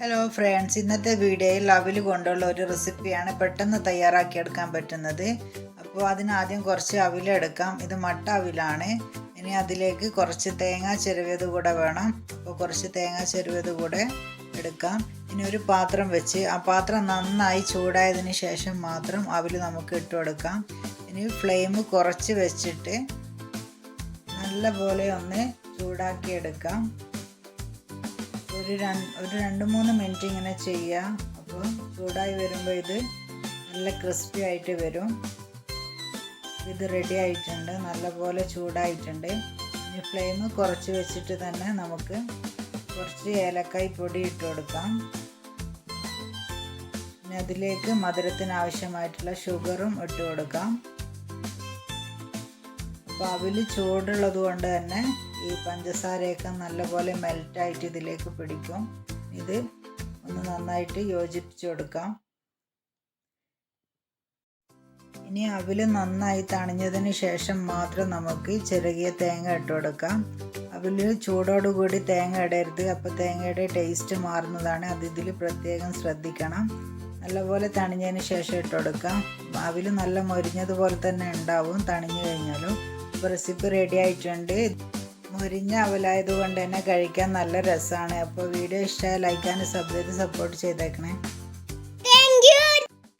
Hello friends ഇന്നത്തെ വീഡിയോയിൽ അവിൽ കൊണ്ടുള്ള ഒരു റെസിപ്പിയാണ് പെട്ടെന്ന് തയ്യാറാക്കിയെടുക്കാൻ പറ്റുന്നത്. അപ്പോൾ അതിനാദ്യം കുറച്ച് അവിലെടുക്കാം ഇത് മട്ട അവിലാണ്. ഇനി അതിലേക്ക് കുറച്ച് തേങ്ങ ചെരുവിയത് കൂടെ വേണം. അപ്പോൾ കുറച്ച് തേങ്ങ ചെരുവിയത് കൂടെ എടുക്കാം. ഇനി ഒരു പാത്രം വെച്ച് ആ പാത്രം നന്നായി ചൂടായതിന് ശേഷം മാത്രം അവിൽ നമുക്ക് ഇട്ട് കൊടുക്കാം. ഇനി ഫ്ലെയിം കുറച്ച് വെച്ചിട്ട് നല്ലപോലെ ഒന്ന് ചൂടാക്കി എടുക്കാം ഒരു രണ്ട് ഒരു രണ്ട് മൂന്ന് മിനിറ്റ് ഇങ്ങനെ ചെയ്യുക അപ്പോൾ ചൂടായി വരുമ്പോൾ ഇത് നല്ല ക്രിസ്പി ആയിട്ട് വരും. ഇത് റെഡി ആയിട്ടുണ്ട്. നല്ലപോലെ ചൂടായിട്ടുണ്ട്. ഇനി ഫ്ലെയിം കുറച്ച് വെച്ചിട്ട് തന്നെ നമുക്ക് കുറച്ച് ഏലക്കായ് പൊടി ഇട്ട് കൊടുക്കാം. പിന്നെ അതിലേക്ക് മധുരത്തിന് ആവശ്യമായിട്ടുള്ള ഷുഗറും ഇട്ട് കൊടുക്കാം. അപ്പോൾ അവിൽ ചൂടുള്ളത് കൊണ്ട് തന്നെ ഈ പഞ്ചസാരയൊക്കെ നല്ലപോലെ മെൽറ്റായിട്ട് ഇതിലേക്ക് പിടിക്കും. ഇത് ഒന്ന് നന്നായിട്ട് യോജിപ്പിച്ച് കൊടുക്കാം. ഇനി അവിൽ നന്നായി തണിഞ്ഞതിന് ശേഷം മാത്രം നമുക്ക് ചെറുകിയ തേങ്ങ ഇട്ട് കൊടുക്കാം. അവിൽ ചൂടോടുകൂടി തേങ്ങ ഇടരുത്. അപ്പോൾ തേങ്ങയുടെ ടേസ്റ്റ് മാറുന്നതാണ്. അത് ഇതിൽ പ്രത്യേകം ശ്രദ്ധിക്കണം. നല്ലപോലെ തണിഞ്ഞതിന് ശേഷം ഇട്ട് കൊടുക്കാം. അവിൽ നല്ല മൊരിഞ്ഞതുപോലെ തന്നെ ഉണ്ടാവും തണിഞ്ഞു കഴിഞ്ഞാലും. ഇപ്പോൾ റെസിപ്പി റെഡി ആയിട്ടുണ്ട്. മുരിഞ്ഞ അവലായത് കൊണ്ട് തന്നെ കഴിക്കാൻ നല്ല രസമാണ് അപ്പോൾ വീഡിയോ ഇഷ്ടമായി ലൈക്ക് സബ്സ്ക്രൈബ് സപ്പോർട്ട് ചെയ്തേക്കണേ.